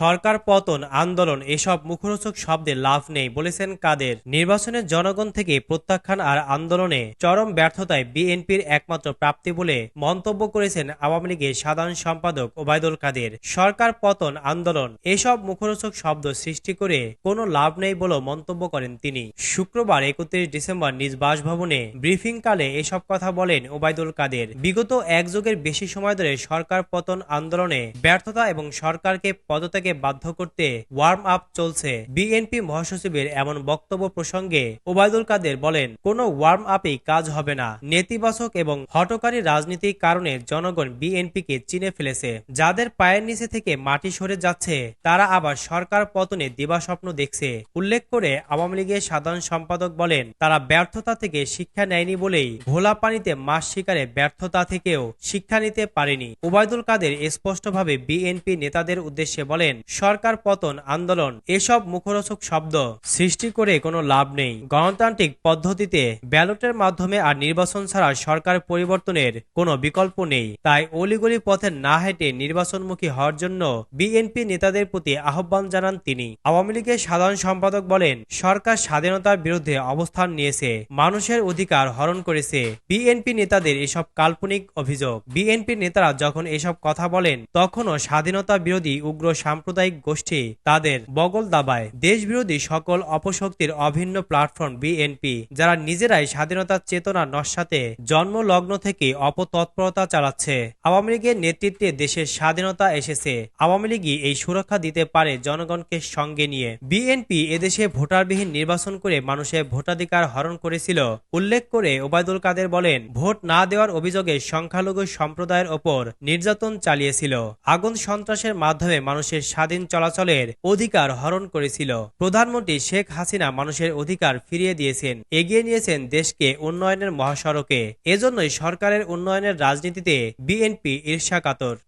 সরকার পতন, আন্দোলন এসব মুখরোচক শব্দে লাভ নেই বলেছেন কাদের। নির্বাচনের জনগণ থেকে প্রত্যাখ্যান আর আন্দোলনে চরম ব্যর্থতায় বিএনপির একমাত্র প্রাপ্তি বলে মন্তব্য করেছেন আওয়ামী লীগের সাধারণ সম্পাদক ওবায়দুল কাদের। সরকার পতন, আন্দোলন এসব মুখরোচক শব্দ সৃষ্টি করে কোনো লাভ নেই বলেও মন্তব্য করেন তিনি। শুক্রবার একত্রিশ ডিসেম্বর নিজ বাসভবনে ব্রিফিংকালে এসব কথা বলেন ওবায়দুল কাদের। বিগত এক যুগের বেশি সময় ধরে সরকার পতন, আন্দোলনে ব্যর্থতা এবং সরকারকে পদত্যাগে বাধ্য করতে ওয়ার্ম আপ চলছে। বিএনপি মহাসচিবের এমন বক্তব্য প্রসঙ্গে ওবায়দুল কাদের বলেন, কোনো ওয়ার্ম আপেই কাজ হবে না। নেতিবাচক এবং হটকারী রাজনীতির কারণে জনগণ বিএনপিকে চিনে ফেলেছে। যাদের পায়ের নিচে থেকে মাটি সরে যাচ্ছে, তারা আবার সরকার পতনে দিবাস্বপ্ন দেখছে। উল্লেখ করে আওয়ামী লীগের সাধারণ সম্পাদক বলেন, তারা ব্যর্থতা থেকে শিক্ষা নেয়নি বলেই ভোলা পানিতে মাছ শিকারে ব্যর্থতা থেকেও শিক্ষা নিতে পারেনি। ওবায়দুল কাদের স্পষ্টভাবে বিএনপি নেতাদের উদ্দেশ্যে বলেন সরকার পতন, আন্দোলন, এসব মুখরোচক শব্দ সৃষ্টি করে কোনো লাভ নেই। গণতান্ত্রিক পদ্ধতিতে ব্যালটের মাধ্যমে আর নির্বাচন ছাড়া সরকার পরিবর্তনের কোনো বিকল্প নেই। তাই অলিগলি পথে না হেঁটে নির্বাচনমুখী হওয়ার জন্য বিএনপি নেতাদের প্রতি আহ্বান জানান তিনি। আওয়ামী লীগের সাধারণ সম্পাদক বলেন, সরকার স্বাধীনতার বিরুদ্ধে অবস্থান নিয়েছে, মানুষের অধিকার হরণ করেছে। বিএনপি নেতাদের এসব কাল্পনিক অভিযোগ। বিএনপি নেতারা যখন এসব কথা বলেন, তখনও স্বাধীনতা বিরোধী উগ্র সাম্প্রদায়িক গোষ্ঠী তাদের বগল দাবায় দেশবিরোধী সকল অপশক্তির অভিন্ন প্ল্যাটফর্ম বিএনপি যারা নিজেরাই স্বাধীনতার চেতনা নস্যাতে জন্মলগ্ন থেকে অপতৎপরতা চালাচ্ছে। আওয়ামী লীগের নেতৃত্বে দেশের স্বাধীনতা এসেছে। আওয়ামী লীগই এই সুরক্ষা দিতে পারে জনগণকে সঙ্গে নিয়ে। বিএনপি এদেশে ভোটারবিহীন নির্বাচন করে মানুষের ভোটাধিকার হরণ করেছিল। উল্লেখ করে ওবায়দুল কাদের বলেন, ভোট না দেওয়ার অভিযোগে সংখ্যালঘু সম্প্রদায়ের ওপর নির্যাতন চালিয়েছিল। আগুন সন্ত্রাসের মাধ্যমে মানুষের স্বাধীন চলাচলের অধিকার হরণ করেছিল। প্রধানমন্ত্রী শেখ হাসিনা মানুষের অধিকার ফিরিয়ে দিয়েছেন। এগিয়ে নিয়েছেন দেশকে উন্নয়নের মহাসড়কে। এজন্যই সরকারের উন্নয়নের রাজনীতিতে বিএনপি ঈর্ষাকাতর।